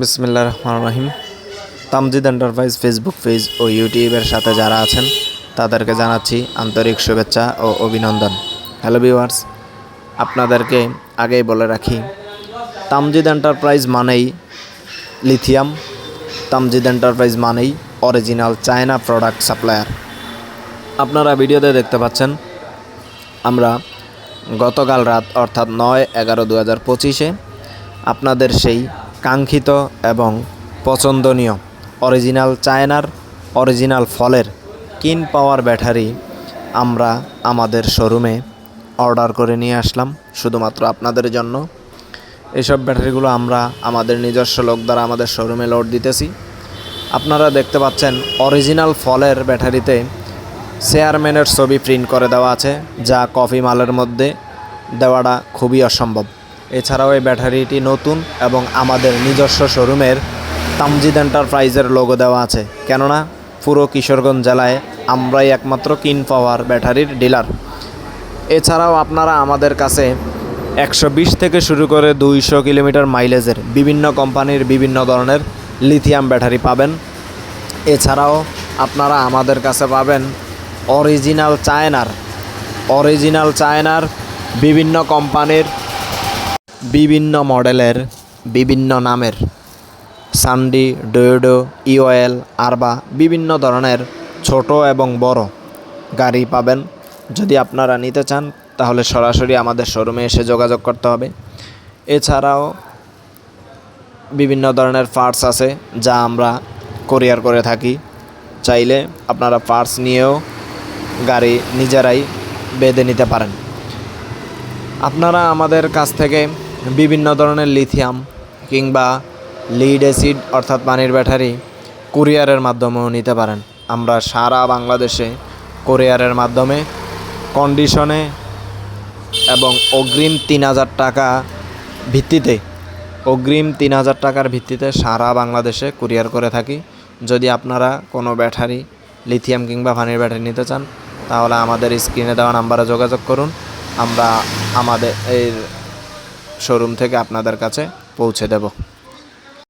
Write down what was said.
বিসমিল্লা রহমান রহিম। Tamjid enterprise Facebook page ও ইউটিউবের সাথে যারা আছেন, তাদেরকে জানাচ্ছি আন্তরিক শুভেচ্ছা ও অভিনন্দন। হ্যালো ভিউয়ার্স আপনাদেরকে আগেই বলে রাখি, তামজিদ এন্টারপ্রাইজ মানেই লিথিয়াম তামজিদ এন্টারপ্রাইজ মানেই অরিজিনাল চায়না প্রোডাক্ট সাপ্লায়ার আপনারা ভিডিওতে দেখতে পাচ্ছেন, আমরা গতকাল রাত অর্থাৎ নয় এগারো দু হাজার পঁচিশে আপনাদের সেই কাঙ্ক্ষিত এবং পছন্দনীয়। অরিজিনাল চায়নার অরিজিনাল ফলের কিন পাওয়ার ব্যাটারি আমরা আমাদের শোরুমে অর্ডার করে নিয়ে আসলাম, শুধুমাত্র আপনাদের জন্য। এসব ব্যাটারিগুলো আমরা আমাদের নিজস্ব লোক দ্বারা আমাদের শোরুমে লোড দিতেছি। আপনারা দেখতে পাচ্ছেন অরিজিনাল ফলের ব্যাটারিতে চেয়ারম্যানের ছবি প্রিন্ট করে দেওয়া আছে, যা কফি মালের মধ্যে দেওয়াটা খুবই অসম্ভব। এছাড়াও এই ব্যাটারিটি নতুন এবং আমাদের নিজস্ব শোরুমের তামজিদ এন্টারপ্রাইজের লোগো দেওয়া আছে। কেননা পুরো কিশোরগঞ্জ জেলায় আমরাই একমাত্র কিন পাওয়ার ব্যাটারির ডিলার। এছাড়াও আপনারা আমাদের কাছে একশো বিশ থেকে শুরু করে দুইশো কিলোমিটার মাইলেজের বিভিন্ন কোম্পানির বিভিন্ন ধরনের লিথিয়াম ব্যাটারি পাবেন। এছাড়াও আপনারা আমাদের কাছে পাবেন অরিজিনাল চায়নার। অরিজিনাল চায়নার বিভিন্ন কোম্পানির বিভিন্ন মডেলের, বিভিন্ন নামের, সানডি, ডোয়োডো, ইওএল, আরবা, বিভিন্ন ধরনের ছোট এবং বড় গাড়ি পাবেন। যদি আপনারা নিতে চান, তাহলে সরাসরি আমাদের শোরুমে এসে যোগাযোগ করতে হবে। এছাড়াও বিভিন্ন ধরনের পার্টস আছে, যা আমরা কোরিয়ার করে থাকি। চাইলে আপনারা পার্টস নিয়েও গাড়ি নিজেরাই বেঁধে নিতে পারেন। আপনারা আমাদের কাছ থেকে বিভিন্ন ধরনের লিথিয়াম কিংবা লিড অ্যাসিড অর্থাৎ পানির ব্যাটারি কুরিয়ারের মাধ্যমেও নিতে পারেন। আমরা সারা বাংলাদেশে কুরিয়ারের মাধ্যমে কন্ডিশনে এবং অগ্রিম তিন হাজার টাকা ভিত্তিতে, অগ্রিম তিন হাজার টাকার ভিত্তিতে সারা বাংলাদেশে কুরিয়ার করে থাকি। যদি আপনারা কোনো ব্যাটারি লিথিয়াম কিংবা পানির ব্যাটারি নিতে চান, তাহলে আমাদের স্ক্রিনে দেওয়া নাম্বারে যোগাযোগ করুন। আমরা আমাদের এই শোরুম থেকে আপনাদের কাছে পৌঁছে দেব।